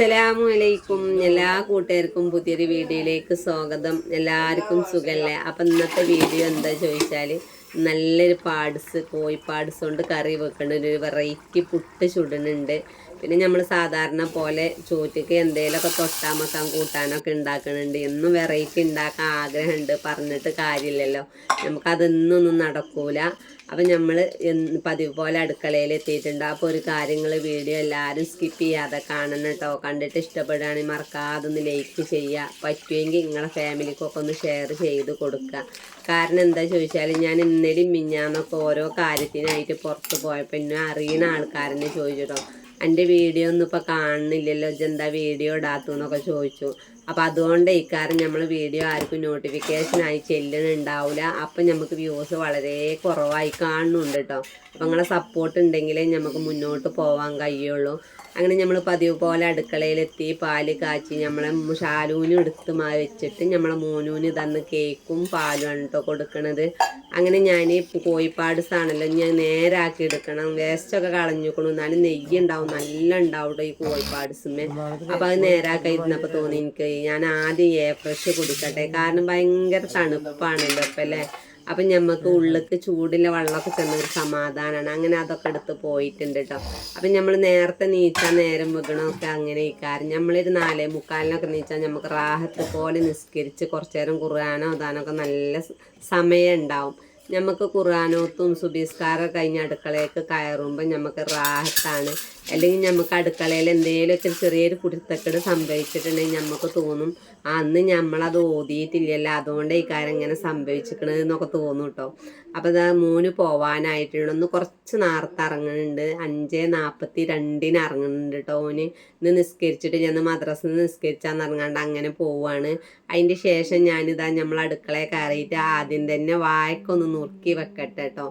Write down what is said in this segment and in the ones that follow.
അസ്സലാമു അലൈക്കും എല്ലാ കൂട്ടുകാർക്കും പുതിയൊരു വീഡിയോയിലേക്ക് സ്വാഗതം. എല്ലാവർക്കും സുഖല്ലേ? അപ്പം ഇന്നത്തെ വീഡിയോ എന്താ ചോദിച്ചാൽ നല്ലൊരു പാഡ്സ് കോഴി പാഡ്സ് കൊണ്ട് കറി വെക്കണ ഒരു വെറൈറ്റി പുട്ട് ചുടുന്നുണ്ട് പിന്നെ നമ്മൾ സാധാരണ പോലെ ചോറ്റയ്ക്ക് എന്തെങ്കിലുമൊക്കെ തൊട്ടാമക്കാൻ കൂട്ടാനൊക്കെ ഉണ്ടാക്കുന്നുണ്ട് എന്നും വെറൈറ്റി ഉണ്ടാക്കാൻ ആഗ്രഹമുണ്ട് പറഞ്ഞിട്ട് കാര്യമില്ലല്ലോ നമുക്കതൊന്നും നടക്കൂല. അപ്പം നമ്മൾ പതിവ് പോലെ അടുക്കളയിൽ എത്തിയിട്ടുണ്ട്. അപ്പോൾ ഒരു കാര്യങ്ങൾ വീഡിയോ എല്ലാവരും സ്കിപ്പ് ചെയ്യാതെ കാണണം കേട്ടോ കണ്ടിട്ട് ഇഷ്ടപ്പെടുകയാണെങ്കിൽ മറക്കാതെ ഒന്ന് ലൈക്ക് ചെയ്യുക പറ്റുമെങ്കിൽ നിങ്ങളെ ഫാമിലിക്കൊക്കെ ഒന്ന് ഷെയർ ചെയ്ത് കൊടുക്കുക കാരണം എന്താ ചോദിച്ചാൽ ഞാൻ ഇന്നലെയും മിഞ്ഞാന്നൊക്കെ ഓരോ കാര്യത്തിനായിട്ട് പുറത്ത് പോയപ്പോൾ എന്നെ അറിയുന്ന ആൾക്കാരെന്നെ ചോദിച്ചിട്ടോ എന്റെ വീഡിയോ ഒന്നും ഇപ്പോൾ കാണുന്നില്ലല്ലോ. ഇജെന്താ വീഡിയോ ഇടാത്തു എന്നൊക്കെ ചോദിച്ചു. അപ്പോൾ അതുകൊണ്ട് ഇക്കാരം നമ്മൾ വീഡിയോ ആർക്കും നോട്ടിഫിക്കേഷൻ ആയി ചെല്ലുന്നുണ്ടാവില്ല അപ്പം നമുക്ക് വ്യൂസ് വളരെ കുറവായി കാണുന്നുണ്ട് കേട്ടോ അപ്പം നിങ്ങളെ സപ്പോർട്ട് ഉണ്ടെങ്കിലേ നമുക്ക് മുന്നോട്ട് പോകാൻ കഴിയുള്ളൂ. അങ്ങനെ നമ്മൾ പതിവ് പോലെ അടുക്കളയിലെത്തി പാൽ കാച്ചി നമ്മളെ ഷാലൂന് എടുത്ത് മാ വെച്ചിട്ട് നമ്മളെ മോനൂന് തന്ന് കേക്കും പാലും കേട്ടോ കൊടുക്കണത്. അങ്ങനെ ഞാൻ കോഴിപ്പാട്സാണല്ലോ ഞാൻ നേരാക്കി എടുക്കണം. വേസ്റ്റൊക്കെ കളഞ്ഞുക്കണം. എന്നാലും നെയ്യ് ഉണ്ടാവും. നല്ല ഉണ്ടാവും ഈ കോഴിപ്പാട്സുമേ അപ്പം അത് നേരാക്കി ഇരുന്നപ്പോൾ തോന്നി എനിക്ക്. ഞാൻ ആദ്യം എ ഫ്രഷ് കൊടുക്കട്ടെ. കാരണം ഭയങ്കര തണുപ്പാണല്ലോ ഇപ്പം അല്ലേ? അപ്പം ഞമ്മക്ക് ഉള്ളിക്ക് ചൂടിലെ വെള്ളമൊക്കെ ചെന്ന ഒരു സമാധാനമാണ് അങ്ങനെ അതൊക്കെ എടുത്ത് പോയിട്ടുണ്ട് കേട്ടോ അപ്പം നമ്മൾ നേരത്തെ നീച്ചാൽ നേരം വെക്കണമൊക്കെ അങ്ങനെ ഈ കാര്യം. നമ്മളൊരു നാലേ മുക്കാലിനൊക്കെ നീച്ചാൽ നമുക്ക് റാഹത്ത് പോലെ നിസ്കരിച്ച് കുറച്ചു നേരം ഖുർആാനോ അതാനൊക്കെ നല്ല സമയം ഉണ്ടാവും. നമുക്ക് ഖുർആാനോത്തും സുബിസ്കാരം കഴിഞ്ഞ് അടുക്കളയൊക്കെ കയറുമ്പോൾ നമുക്ക് റാഹത്താണ്. അല്ലെങ്കിൽ നമുക്ക് അടുക്കളയിൽ എന്തെങ്കിലുമൊക്കെ ചെറിയൊരു കുരുത്തക്കേട് സംഭവിച്ചിട്ടുണ്ടെങ്കിൽ നമുക്ക് തോന്നും അന്ന് നമ്മളത് ഓതിയിട്ടില്ലല്ല അതുകൊണ്ട് ഈ കാര്യം ഇങ്ങനെ സംഭവിച്ചിരിക്കണത് എന്നൊക്കെ തോന്നും കേട്ടോ അപ്പോൾ ഇതാ മൂന്ന് പോവാനായിട്ടുണ്ട്. ഒന്ന് കുറച്ച് നേരത്തെ ഇറങ്ങുന്നുണ്ട് അഞ്ച് നാൽപ്പത്തി രണ്ടിന് ഇറങ്ങുന്നുണ്ട് കേട്ടോ ഓന്. ഇന്ന് നിസ്കരിച്ചിട്ട് ഞാൻ മദ്രസ നിസ്കരിച്ചാന്ന് ഇറങ്ങാണ്ട് അങ്ങനെ പോവാണ്. അതിന്റെ ശേഷം ഞാനിതാ നമ്മൾ അടുക്കളയിൽ കയറിയിട്ട് ആദ്യം തന്നെ വായക്കൊന്ന് നുറുക്കി വെക്കട്ടെ കേട്ടോ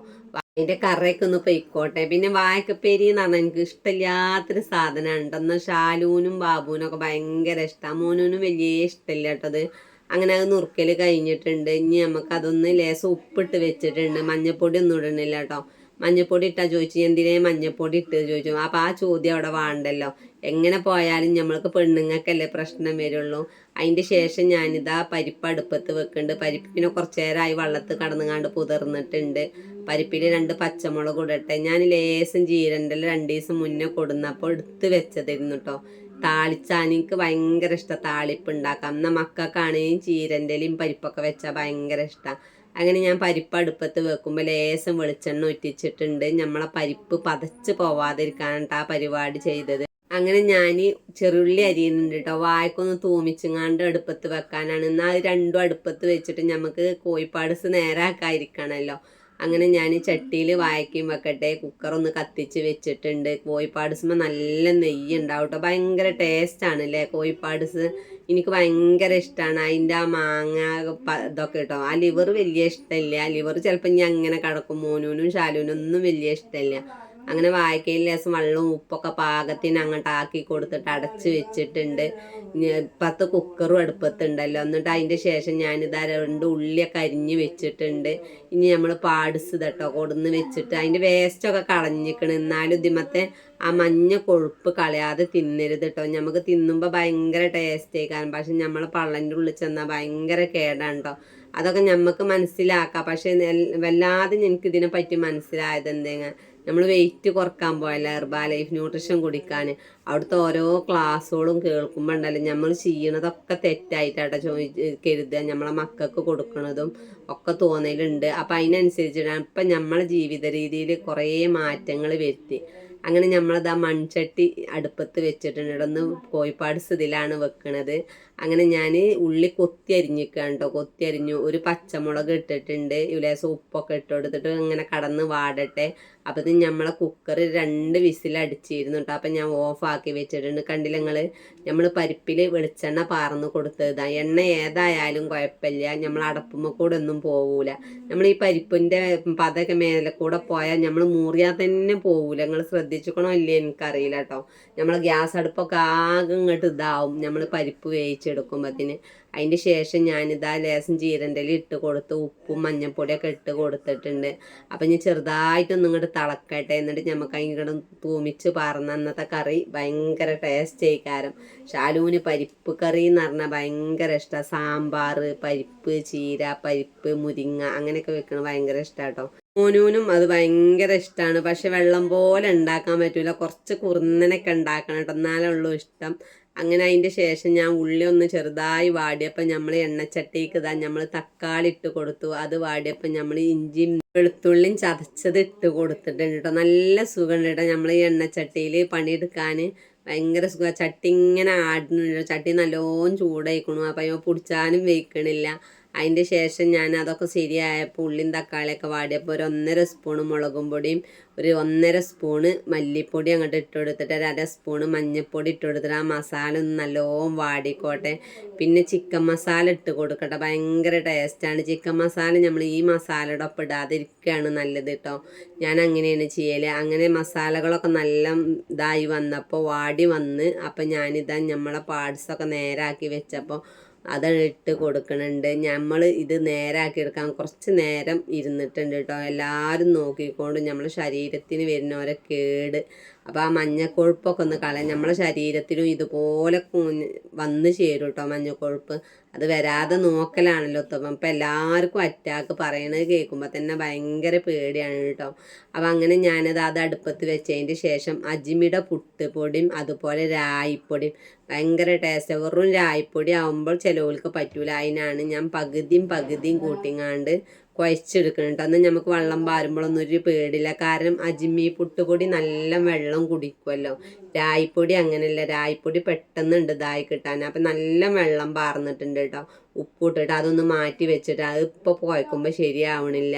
അതിന്റെ കറയൊക്കെ ഒന്ന് പൊയ്ക്കോട്ടെ. പിന്നെ വായക്കപ്പേരി എന്ന് പറഞ്ഞാൽ എനിക്ക് ഇഷ്ടമില്ലാത്തൊരു സാധനമാണ് കേട്ടോ ഷാലൂനും ബാബുവിനും ഒക്കെ ഭയങ്കര ഇഷ്ടമാണ് മോനൂനും വലിയ ഇഷ്ടമില്ല കേട്ടോ അത്. അങ്ങനെ അത് നുറുക്കൽ കഴിഞ്ഞിട്ടുണ്ട്. ഇനി നമുക്ക് അതൊന്ന് ലേസം ഉപ്പിട്ട് വെച്ചിട്ടുണ്ട്. മഞ്ഞപ്പൊടി ഒന്നും ഇടണില്ല കേട്ടോ മഞ്ഞപ്പൊടി ഇട്ടാ ചോദിച്ചു എന്തിനേ മഞ്ഞപ്പൊടി ഇട്ട് ചോദിച്ചു. അപ്പോൾ ആ ചോദ്യം അവിടെ വേണ്ടല്ലോ. എങ്ങനെ പോയാലും നമ്മൾക്ക് പെണ്ണുങ്ങൾക്കല്ലേ പ്രശ്നം വരുള്ളൂ. അതിന്റെ ശേഷം ഞാനിതാ പരിപ്പ് അടുപ്പത്ത് വെക്കുന്നുണ്ട്. പരിപ്പിനെ കുറച്ച് നേരമായി കടന്നുകാണ്ട് പുതിർന്നിട്ടുണ്ട്. പരിപ്പിൽ രണ്ട് പച്ചമുളക് ഇടട്ടെ. ഞാൻ ലേസം ജീരന്റെ രണ്ട് ദിവസം മുന്നേ കൊടുന്നപ്പോൾ എടുത്ത് വെച്ചതായിരുന്നു കേട്ടോ താളിച്ചാൻ എനിക്ക് ഭയങ്കര ഇഷ്ടം. താളിപ്പ് ഉണ്ടാക്കാം എന്നാൽ മക്കൾക്കാണെങ്കിൽ ചീരന്റെലും പരിപ്പൊക്കെ വെച്ചാൽ ഭയങ്കര ഇഷ്ടമാണ് അങ്ങനെ ഞാൻ പരിപ്പ് അടുപ്പത്ത് വെക്കുമ്പോൾ ലേശം വെളിച്ചെണ്ണ ഒറ്റിച്ചിട്ടുണ്ട്. നമ്മളെ പരിപ്പ് പതച്ച് പോവാതിരിക്കാനാണ് ആ പരിപാടി ചെയ്തത്. അങ്ങനെ ഞാൻ ചെറുള്ളി അരിയുന്നുണ്ട് കേട്ടോ വായ്ക്കൊന്ന് തൂമിച്ചുങ്ങാണ്ട് അടുപ്പത്ത് വെക്കാനാണ്. എന്നാൽ രണ്ടും അടുപ്പത്ത് വെച്ചിട്ട് നമുക്ക് കോഴിപ്പാടസ് നേരാക്കാതിരിക്കണമല്ലോ അങ്ങനെ ഞാൻ ചട്ടിയിൽ വായക്കും വെക്കട്ടെ. കുക്കറൊന്ന് കത്തിച്ച് വെച്ചിട്ടുണ്ട്. കോഴിപ്പാടസുമ്പോൾ നല്ല നെയ്യ് ഉണ്ടാവും കേട്ടോ ഭയങ്കര ടേസ്റ്റാണ് അല്ലേ കോഴിപ്പാട്സ് എനിക്ക് ഭയങ്കര ഇഷ്ടമാണ് അതിന്റെ ആ മാങ്ങ ഇതൊക്കെ കേട്ടോ ആ ലിവർ വലിയ ഇഷ്ടമില്ല ലിവർ ചിലപ്പോൾ ഞാൻ അങ്ങനെ കിടക്കും. മോനൂനും ഷാലൂനും ഒന്നും വലിയ ഇഷ്ടമില്ല അങ്ങനെ വാഴക്കയിൽ ലേശം വെള്ളവും ഉപ്പൊക്കെ പാകത്തിന് അങ്ങോട്ട് ആക്കി കൊടുത്തിട്ട് അടച്ച് വെച്ചിട്ടുണ്ട്. പത്ത് കുക്കറും അടുപ്പത്തുണ്ടല്ലോ. എന്നിട്ട് അതിന്റെ ശേഷം ഞാനിതാ രണ്ട് ഉള്ളിയൊക്കെ അരിഞ്ഞ് വെച്ചിട്ടുണ്ട്. ഇനി നമ്മൾ പാഡ്സ് ഇതട്ടോ കൊടുന്ന് വെച്ചിട്ട് അതിന്റെ വേസ്റ്റൊക്കെ കളഞ്ഞിക്കണം. എന്നാലും ഇതിമത്തെ ആ മഞ്ഞ കൊഴുപ്പ് കളയാതെ തിന്നരുത് കേട്ടോ നമുക്ക് തിന്നുമ്പോൾ ഭയങ്കര ടേസ്റ്റ് ആയിക്കാരം. പക്ഷെ നമ്മൾ പള്ളന്റെ ഉള്ളിൽ ചെന്നാൽ ഭയങ്കര കേടാണ് കേട്ടോ അതൊക്കെ നമുക്ക് മനസ്സിലാക്കാം. പക്ഷെ വല്ലാതെ എനിക്ക് ഇതിനെ പറ്റി മനസ്സിലായത് എന്തെങ്കിലും നമ്മൾ വെയിറ്റ് കുറയ്ക്കാൻ പോയല്ല ഹെർബാ ലൈഫ് ന്യൂട്രീഷൻ കുടിക്കാൻ അവിടുത്തെ ഓരോ ക്ലാസ്സുകളും കേൾക്കുമ്പോൾ ഉണ്ടല്ലോ നമ്മൾ ചെയ്യണതൊക്കെ തെറ്റായിട്ടാട്ടോ ചോ കരുതുക നമ്മളെ മക്കൾക്ക് കൊടുക്കുന്നതും ഒക്കെ തോന്നലുണ്ട്. അപ്പം അതിനനുസരിച്ചിട്ടാണ് ഇപ്പം നമ്മളെ ജീവിത രീതിയിൽ കുറേ മാറ്റങ്ങൾ വരുത്തി. അങ്ങനെ നമ്മളത് ആ മൺചട്ടി അടുപ്പത്ത് വെച്ചിട്ടുണ്ട്. ഒന്ന് കോഴിപ്പാട് സ്ഥിതിയിലാണ് വെക്കണത്. അങ്ങനെ ഞാൻ ഉള്ളി കൊത്തി അരിഞ്ഞിക്കാണ് കേട്ടോ കൊത്തി അരിഞ്ഞു. ഒരു പച്ചമുളക് ഇട്ടിട്ടുണ്ട്. ലേശം ഉപ്പൊക്കെ ഇട്ട് കൊടുത്തിട്ട് ഇങ്ങനെ കടന്ന് വാടട്ടെ. അപ്പം ഇത് നമ്മളെ കുക്കർ രണ്ട് വിസിൽ അടിച്ചിരുന്നു കേട്ടോ അപ്പം ഞാൻ ഓഫാക്കി വെച്ചിട്ടുണ്ട്. കണ്ടില്ല നിങ്ങൾ നമ്മൾ പരിപ്പിൽ വെളിച്ചെണ്ണ പാർന്ന് കൊടുത്തതാണ് എണ്ണ ഏതായാലും കുഴപ്പമില്ല നമ്മൾ അടപ്പുമ്മ കൂടെ ഒന്നും പോകൂല നമ്മൾ ഈ പരിപ്പിന്റെ പതൊക്കെ മേലെ കൂടെ പോയാൽ നമ്മൾ മൂറിയാൽ തന്നെ പോകൂല നിങ്ങൾ ശ്രദ്ധിച്ചിക്കണോ ഇല്ലേ എനിക്കറിയില്ല കേട്ടോ നമ്മൾ ഗ്യാസ് അടുപ്പൊക്കെ ആകെ ഇങ്ങോട്ട് ഇതാവും. നമ്മൾ പരിപ്പ് വേവിച്ചെടുക്കുമ്പത്തിന് അതിന്റെ ശേഷം ഞാനിതാ ലേസം ജീരന്റെ ഇട്ട് കൊടുത്ത് ഉപ്പും മഞ്ഞപ്പൊടിയൊക്കെ ഇട്ട് കൊടുത്തിട്ടുണ്ട്. അപ്പം ഞാൻ ചെറുതായിട്ടൊന്നും ഇങ്ങോട്ട് തിളക്കട്ടെ എന്നിട്ട് നമുക്ക് അതിങ്ങോട്ട് തൂമിച്ച് പറന്ന അന്നത്തെ കറി ഭയങ്കര ടേസ്റ്റ് ആയിക്കാരം ഷാലൂന് പരിപ്പ് കറി എന്ന് പറഞ്ഞാൽ ഭയങ്കര ഇഷ്ടമാണ് സാമ്പാർ പരിപ്പ് ചീര പരിപ്പ് മുരിങ്ങ അങ്ങനെയൊക്കെ വെക്കണത് ഭയങ്കര ഇഷ്ടാട്ടോ. മോനൂനും അത് ഭയങ്കര ഇഷ്ടമാണ് പക്ഷെ വെള്ളം പോലെ ഉണ്ടാക്കാൻ പറ്റൂല. കുറച്ച് കുറുന്നനൊക്കെ ഉണ്ടാക്കണം കേട്ടോ. എന്നാലേ ഉള്ളൂ ഇഷ്ടം. അങ്ങനെ അതിന്റെ ശേഷം ഞാൻ ഉള്ളി ഒന്ന് ചെറുതായി വാടിയപ്പോൾ നമ്മൾ എണ്ണച്ചട്ടിക്ക് ഇതാ നമ്മൾ തക്കാളി ഇട്ട് കൊടുത്തു. അത് വാടിയപ്പോൾ നമ്മൾ ഇഞ്ചിയും വെളുത്തുള്ളിയും ചതച്ചത് ഇട്ട് കൊടുത്തിട്ടുണ്ട് കേട്ടോ. നല്ല സുഖമുണ്ട് കേട്ടോ നമ്മൾ ഈ എണ്ണച്ചട്ടിയിൽ പണിയെടുക്കാൻ. ഭയങ്കര സുഖമാണ്. ചട്ടി ഇങ്ങനെ ആടുന്നുണ്ട് ചട്ടി നല്ലോണം ചൂടായിക്കണു. അപ്പം പൊടിച്ചാനും വെയ്ക്കണില്ല അതിന്റെ ശേഷം ഞാൻ അതൊക്കെ ശരിയായപ്പോൾ ഉള്ളിയും തക്കാളിയൊക്കെ വാടിയപ്പോൾ ഒരു ഒന്നര സ്പൂണ് മുളകും പൊടിയും ഒരു ഒന്നര സ്പൂണ് മല്ലിപ്പൊടി അങ്ങോട്ട് ഇട്ട് കൊടുത്തിട്ട് ഒരു അര സ്പൂണ് മഞ്ഞൾപ്പൊടി ഇട്ട് കൊടുത്തിട്ട് ആ മസാല ഒന്ന് നല്ലോണം വാടിക്കോട്ടെ. പിന്നെ ചിക്കൻ മസാല ഇട്ട് കൊടുക്കട്ടെ. ഭയങ്കര ടേസ്റ്റാണ് ചിക്കൻ മസാല നമ്മൾ ഈ മസാലയുടെ ഒപ്പം ഇടാതിരിക്കുകയാണ് നല്ലത് കേട്ടോ ഞാൻ അങ്ങനെയാണ് ചെയ്യൽ അങ്ങനെ മസാലകളൊക്കെ നല്ല ഇതായി വന്നപ്പോൾ വാടി വന്ന് അപ്പം ഞാനിതാ നമ്മളെ പാർട്സൊക്കെ നേരാക്കി വെച്ചപ്പോൾ അത് ഇട്ട് കൊടുക്കണുണ്ട്. നമ്മൾ ഇത് നേരാക്കി എടുക്കാൻ കുറച്ച് നേരം ഇരുന്നിട്ടുണ്ട് കേട്ടോ എല്ലാവരും നോക്കിക്കൊണ്ട് നമ്മളെ ശരീരത്തിന് വരുന്ന ഓരോ കേട് അപ്പോൾ ആ മഞ്ഞക്കൊഴുപ്പൊക്കെ ഒന്ന് കളയാം നമ്മളെ ശരീരത്തിലും ഇതുപോലെ വന്ന് ചേരും കേട്ടോ മഞ്ഞക്കൊഴുപ്പ്. അത് വരാതെ നോക്കലാണല്ലോ ഉത്തമം. അപ്പം എല്ലാവർക്കും അറ്റാക്ക് പറയണത് കേൾക്കുമ്പോൾ തന്നെ ഭയങ്കര പേടിയാണ് കേട്ടോ അപ്പം അങ്ങനെ ഞാനത് അത് അടുപ്പത്ത് വെച്ചതിന്റെ ശേഷം അജിമിയുടെ പുട്ടുപൊടിയും അതുപോലെ രായിപ്പൊടിയും ഭയങ്കര ടേസ്റ്റ് വെറും രായിപ്പൊടി ആകുമ്പോൾ ചിലവർക്ക് പറ്റൂല. അതിനാണ് ഞാൻ പകുതിയും പകുതിയും കൂട്ടിങ്ങാണ്ട് കുഴച്ചെടുക്കുന്നുണ്ട് അന്ന് നമുക്ക് വെള്ളം പാരുമ്പോഴൊന്നും ഒരു പേടില്ല കാരണം അജിമി പുട്ടുപൊടി നല്ല വെള്ളം കുടിക്കുമല്ലോ രായിപ്പൊടി അങ്ങനെയല്ല. രായിപ്പൊടി പെട്ടെന്നുണ്ട് ഇതായി കിട്ടാൻ. അപ്പം നല്ല വെള്ളം പാർന്നിട്ടുണ്ട് കേട്ടോ. ഉപ്പിട്ടിട്ട് അതൊന്ന് മാറ്റി വെച്ചിട്ട് അത് ഇപ്പോൾ കുഴക്കുമ്പോൾ ശരിയാവണില്ല.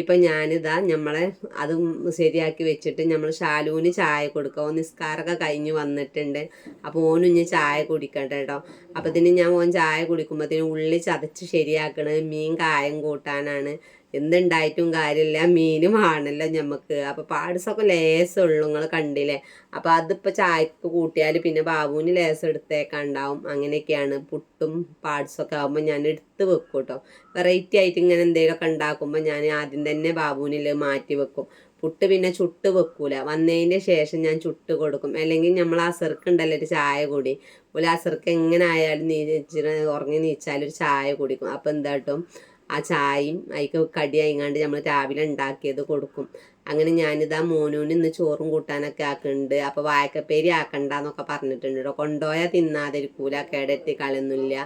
ഇപ്പം ഞാനിതാ നമ്മളെ അത് ശരിയാക്കി വെച്ചിട്ട് നമ്മൾ ഷാലുവിന് ചായ കൊടുക്കുക ഓൻ നിസ്കാരമൊക്കെ കഴിഞ്ഞ് വന്നിട്ടുണ്ട്. അപ്പോൾ ഓനും ഇനി ചായ കുടിക്കട്ടെ കേട്ടോ അപ്പോൾ ഇതിന് ഞാൻ ഓൻ ചായ കുടിക്കുമ്പോഴത്തേനും ഉള്ളി ചതച്ച് ശരിയാക്കണത് മീൻ കായം കൂട്ടാനാണ്. എന്തുണ്ടായിട്ടും കാര്യമില്ല. മീനും ആണല്ലോ ഞമ്മക്ക്. അപ്പോൾ പാടിസൊക്കെ ലേസുള്ളൂ നിങ്ങൾ കണ്ടില്ലേ? അപ്പോൾ അതിപ്പോൾ ചായക്ക് കൂട്ടിയാൽ പിന്നെ ബാബുവിന് ലേസം എടുത്തേക്കാൻ ഉണ്ടാവും അങ്ങനെയൊക്കെയാണ്. പുട്ടും പാട്സൊക്കെ ആകുമ്പോൾ ഞാൻ എടുത്ത് വെക്കും കേട്ടോ വെറൈറ്റി ആയിട്ട് ഇങ്ങനെ എന്തെങ്കിലുമൊക്കെ ഉണ്ടാക്കുമ്പോൾ ഞാൻ ആദ്യം തന്നെ ബാബുവിനിൽ മാറ്റി വെക്കും. പുട്ട് പിന്നെ ചുട്ട് വെക്കൂല. വന്നതിന്റെ ശേഷം ഞാൻ ചുട്ട് കൊടുക്കും. അല്ലെങ്കിൽ നമ്മൾ ആ സെർക്കുണ്ടല്ലോ ഒരു ചായ കൂടി. ഒരു ആ സെർക്ക് എങ്ങനെ ആയാലും നീ ഉറങ്ങി നീച്ചാലും ഒരു ചായ കുടിക്കും. അപ്പോൾ എന്താട്ടും ആ ചായയും അതിക്ക് കടി ആയിങ്ങാണ്ട് നമ്മൾ രാവിലെ ഉണ്ടാക്കിയത് കൊടുക്കും. അങ്ങനെ ഞാനിതാ മോനൂന് ഇന്ന് ചോറും കൂട്ടാനൊക്കെ ആക്കുന്നുണ്ട് അപ്പോൾ വായക്കപ്പേരി ആക്കണ്ടെന്നൊക്കെ പറഞ്ഞിട്ടുണ്ട് കേട്ടോ കൊണ്ടുപോയാൽ തിന്നാതിരിക്കൂല കേടത്തി കളയൊന്നുമില്ല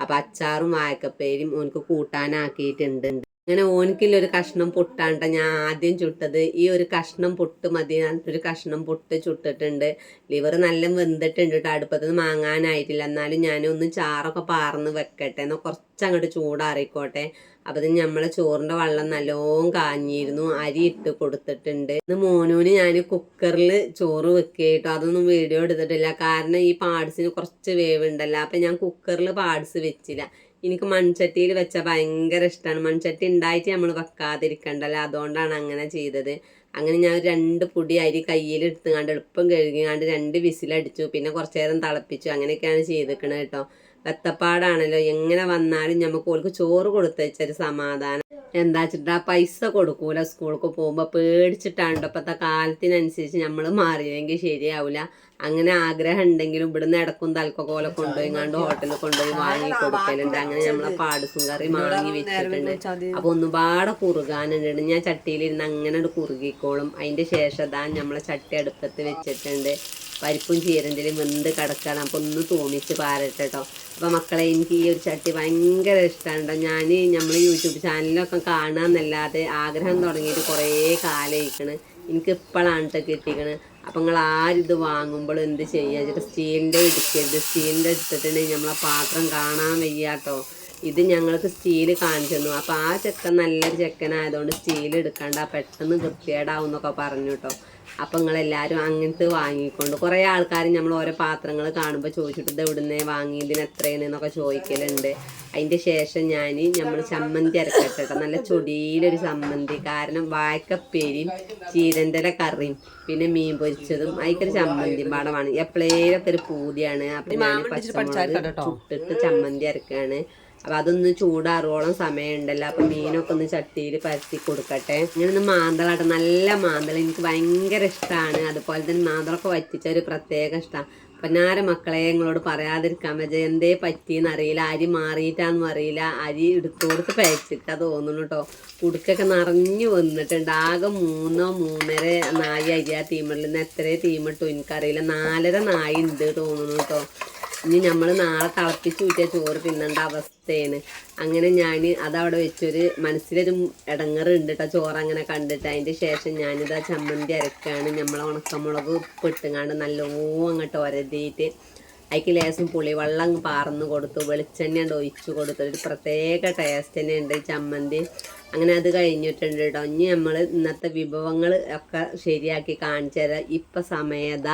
അപ്പോൾ അച്ചാറും വായക്കപ്പേരും ഓനക്ക് കൂട്ടാനാക്കിയിട്ടുണ്ട്. അങ്ങനെ ഓനിക്കില്ല ഒരു കഷ്ണം പുട്ടാണ്ട ഞാൻ ആദ്യം ചുട്ടത്. ഈ ഒരു കഷ്ണം പുട്ട് മതി ഒരു കഷ്ണം പൊട്ട് ചുട്ടിട്ടുണ്ട്. ലിവർ നല്ല വെന്തിട്ടുണ്ട് കേട്ടോ അടുപ്പത്ത് നിന്ന് മാങ്ങാനായിട്ടില്ല. എന്നാലും ഞാനൊന്ന് ചാറൊക്കെ പാർന്ന് വെക്കട്ടെ. എന്നാൽ കുറച്ച് അങ്ങോട്ട് ചൂടാറിക്കോട്ടെ. അപ്പം നമ്മളെ ചോറിന്റെ വെള്ളം നല്ലോണം കാഞ്ഞിരുന്നു. അരി ഇട്ട് കൊടുത്തിട്ടുണ്ട്. ഇന്ന് മോനൂന് ഞാൻ കുക്കറിൽ ചോറ് വെക്കേട്ടോ അതൊന്നും വീഡിയോ എടുത്തിട്ടില്ല. കാരണം ഈ പാഡ്സിന് കുറച്ച് വേവ് ഉണ്ടല്ലോ അപ്പം ഞാൻ കുക്കറിൽ പാഡ്സ് വെച്ചില്ല. എനിക്ക് മൺചട്ടിയിൽ വെച്ചാൽ ഭയങ്കര ഇഷ്ടമാണ് മൺചട്ടി ഉണ്ടായിട്ട് നമ്മൾ വെക്കാതിരിക്കണ്ടല്ലോ. അതുകൊണ്ടാണ് അങ്ങനെ ചെയ്തത്. അങ്ങനെ ഞാൻ രണ്ട് പൊടി അരി കയ്യിൽ എടുത്തുകൊണ്ട് എളുപ്പം കഴുകിയാണ്ട് രണ്ട് വിസിലടിച്ചു. പിന്നെ കുറച്ചു നേരം തിളപ്പിച്ചു. അങ്ങനെയൊക്കെയാണ് ചെയ്തിരിക്കണത് കേട്ടോ. വെത്തപ്പാടാണല്ലോ. എങ്ങനെ വന്നാലും നമുക്ക് ഓൾക്ക് ചോറ് കൊടുത്തച്ചൊരു സമാധാനം. എന്താ വെച്ചിട്ടാ പൈസ കൊടുക്കൂല. സ്കൂൾക്ക് പോകുമ്പോൾ പേടിച്ചിട്ടാണ് ഇപ്പോഴത്തെ കാലത്തിനനുസരിച്ച് നമ്മൾ മാറിയെങ്കിൽ ശരിയാവില്ല അങ്ങനെ ആഗ്രഹം ഉണ്ടെങ്കിലും ഇവിടുന്ന് ഇടക്കും തലക്കൊക്കെ കൊണ്ടുപോയിങ്ങാണ്ട് ഹോട്ടലിൽ കൊണ്ടുപോയി വാങ്ങി കൊടുക്കലുണ്ട്. അങ്ങനെ നമ്മളെ പാടസും കറി വാങ്ങി വെച്ചിട്ടുണ്ട്. അപ്പൊ ഒന്നുപാടെ കുറുകാനുണ്ട്. ഞാൻ ചട്ടിയിലിരുന്ന് അങ്ങനെ കുറുകിക്കോളും. അതിന്റെ ശേഷം താൻ നമ്മളെ ചട്ടി അടുപ്പത്ത് വെച്ചിട്ടുണ്ട്. പരിപ്പും ചീരണ്ടിലും വെന്ത് കിടക്കണം. അപ്പോൾ ഒന്ന് തോന്നിച്ച് പാരട്ടെ കേട്ടോ അപ്പോൾ മക്കളെ എനിക്ക് ഈ ഒരു ചട്ടി ഭയങ്കര ഇഷ്ടമാണ് കേട്ടോ ഞാൻ നമ്മൾ യൂട്യൂബ് ചാനലിലൊക്കെ കാണാമെന്നല്ലാതെ ആഗ്രഹം തുടങ്ങിയിട്ട് കുറേ കാലമായിക്കണ് എനിക്ക് ഇപ്പോഴാണ് കേട്ടോ കിട്ടിക്കണ്. അപ്പം നിങ്ങൾ ആരിത് വാങ്ങുമ്പോൾ എന്ത് ചെയ്യുക വെച്ചിട്ട് സ്റ്റീലിന്റെ എടുക്കരുത് സ്റ്റീലിന്റെ എടുത്തിട്ടുണ്ടെങ്കിൽ നമ്മളെ പാത്രം കാണാൻ വയ്യാട്ടോ ഇത് ഞങ്ങൾക്ക് സ്റ്റീൽ കാണിച്ചു തന്നു അപ്പോൾ ആ ചെക്കൻ നല്ലൊരു ചെക്കനായതുകൊണ്ട് സ്റ്റീൽ എടുക്കണ്ട പെട്ടെന്ന് വൃത്തികേടാവും എന്നൊക്കെ പറഞ്ഞു കേട്ടോ. അപ്പം നിങ്ങളെല്ലാവരും അങ്ങനത്തെ വാങ്ങിക്കൊണ്ട് കുറേ ആൾക്കാർ നമ്മൾ ഓരോ പാത്രങ്ങൾ കാണുമ്പോൾ ചോദിച്ചിട്ട് ഇത് എവിടുന്നേ വാങ്ങി ഇതിന് എത്രയാണ് എന്നൊക്കെ ചോദിക്കലുണ്ട്. അതിന്റെ ശേഷം ഞാൻ നമ്മൾ ചമ്മന്തി അരക്കട്ടെ കേട്ടോ. നല്ല ചൊടിയിലൊരു ചമ്മന്തി. കാരണം വായക്കപ്പേരിയും ചീരന്റെ കറിയും പിന്നെ മീൻ പൊരിച്ചതും അതിക്കൊരു ചമ്മന്തി പാടമാണ്. എപ്പോഴേലൊക്കെ ഒരു പൂതിയാണ്. അപ്പം ഞാൻ പച്ചമുളക് ചുട്ടിട്ട് ചമ്മന്തി അരക്കാണ്. അപ്പൊ അതൊന്ന് ചൂടാറുവോളം സമയമുണ്ടല്ലോ. അപ്പൊ മീനൊക്കെ ഒന്ന് ചട്ടിയിൽ പരത്തി കൊടുക്കട്ടെ. ഇങ്ങനൊന്ന് മാന്തളാട്ടെ. നല്ല മാന്തള. എനിക്ക് ഭയങ്കര ഇഷ്ടമാണ് അതുപോലെ തന്നെ മാന്തളൊക്കെ വറ്റിച്ച ഒരു പ്രത്യേക ഇഷ്ടമാണ് പൊന്നാര മക്കളെ നിങ്ങളോട് പറയാതിരിക്കാൻ പറ്റുക എന്തേ പറ്റിയെന്ന് അറിയില്ല. അരി മാറിയിട്ടാന്നും അറിയില്ല. അരി എടുത്തു കൊടുത്ത് പേച്ചിട്ടാ തോന്നുന്നു കേട്ടോ കുടുക്കൊക്കെ നിറഞ്ഞു വന്നിട്ടുണ്ട്. ആകെ മൂന്നോ മൂന്നര നായി അരി ആ തീമറിൽ നിന്ന് എത്ര തീമിട്ടു എനിക്കറിയില്ല. നാലര നായി ഉണ്ട് തോന്നുന്നു കേട്ടോ ഇനി നമ്മൾ നാളെ തിളപ്പിച്ച് ഊറ്റിയ ചോറ് തിന്നേണ്ട അവസ്ഥയാണ്. അങ്ങനെ ഞാൻ അതവിടെ വെച്ചൊരു മനസ്സിലൊരു ഇടങ്ങറുണ്ട് കേട്ടോ ചോറ് അങ്ങനെ കണ്ടിട്ട്. അതിന്റെ ശേഷം ഞാനിത് ചമ്മന്തി അരക്കാണ്. നമ്മളെ ഉണക്കമുളക് പെട്ടുങ്ങാണ്ട് നല്ലോണം അങ്ങോട്ട് ഒരതിയിട്ട് അതിക്ക് ലേശം പുളിവെള്ളം അങ്ങ് പാർന്ന് കൊടുത്തു. വെളിച്ചെണ്ണ ഉണ്ട് ഒഴിച്ചു കൊടുത്തു. ഒരു പ്രത്യേക ടേസ്റ്റ് തന്നെ ഉണ്ട് ചമ്മന്തി. അങ്ങനെ അത് കഴിഞ്ഞിട്ടുണ്ട് കേട്ടോ ഇനി നമ്മൾ ഇന്നത്തെ വിഭവങ്ങൾ ഒക്കെ ശരിയാക്കി കാണിച്ചു തരാം. ഇപ്പം സമയത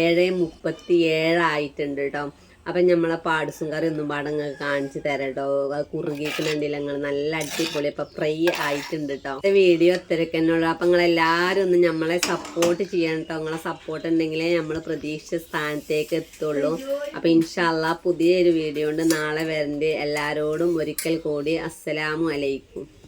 ഏഴ് മുപ്പത്തി ഏഴായിട്ടുണ്ട് കേട്ടോ. അപ്പം നമ്മളെ പാടസും കറി ഒന്നും പാടങ്ങൾ കാണിച്ചു തരാം കേട്ടോ. അത് കുറുകിക്കുന്നുണ്ടില്ല നല്ല അടിപൊളി. ഇപ്പം ഫ്രൈ ആയിട്ടുണ്ട് കേട്ടോ. വീഡിയോ ഒത്തിരക്ക് ഉള്ളു. അപ്പം നിങ്ങൾ എല്ലാവരും ഒന്ന് നമ്മളെ സപ്പോർട്ട് ചെയ്യണം കേട്ടോ. നിങ്ങളെ സപ്പോർട്ട് ഉണ്ടെങ്കിലേ നമ്മൾ പ്രതീക്ഷിച്ച സ്ഥാനത്തേക്ക് എത്തുള്ളൂ. അപ്പം ഇൻഷാല്ല പുതിയൊരു വീഡിയോ ഉണ്ട് നാളെ വരണ്ട്. എല്ലാവരോടും ഒരിക്കൽ കൂടി അസ്സലാമു അലൈക്കും.